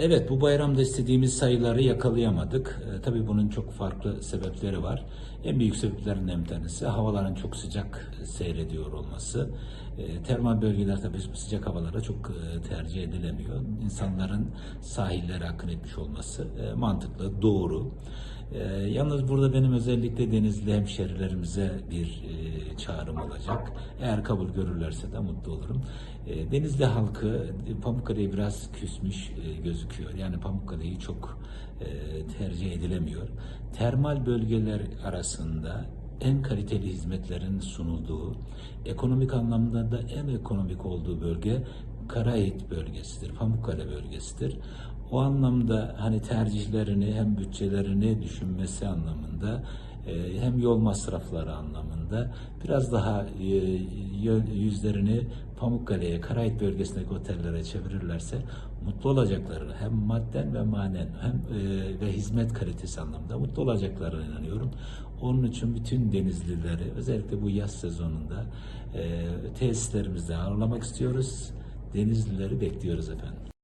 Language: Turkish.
Evet bu bayramda istediğimiz sayıları yakalayamadık. E, tabii bunun çok farklı sebepleri var. En büyük sebeplerinden bir tanesi havaların çok sıcak seyrediyor olması. E, termal bölgeler tabii sıcak havalara çok e, tercih edilemiyor. İnsanların sahillere akın etmiş olması e, mantıklı, doğru. E, yalnız burada benim özellikle Denizli hemşerilerimize bir e, çağrım olacak. Eğer kabul görürlerse de mutlu olurum. E, Denizli halkı e, Pamukkale'ye biraz küsmüş e, gözüküyor. Yani Pamukkale'yi çok e, tercih edilemiyor. Termal bölgeler arasında en kaliteli hizmetlerin sunulduğu, ekonomik anlamda da en ekonomik olduğu bölge Karahit bölgesidir, Pamukkale bölgesidir. O anlamda hani tercihlerini hem bütçelerini düşünmesi anlamında e, hem yol masrafları anlamında biraz daha e, yüzlerini Pamukkale'ye, Karahit bölgesindeki otellere çevirirlerse mutlu olacaklarını hem madden ve manen hem e, ve hizmet kalitesi anlamında mutlu olacaklarına inanıyorum. Onun için bütün denizlileri özellikle bu yaz sezonunda e, tesislerimizde ağırlamak istiyoruz. Denizlileri bekliyoruz efendim.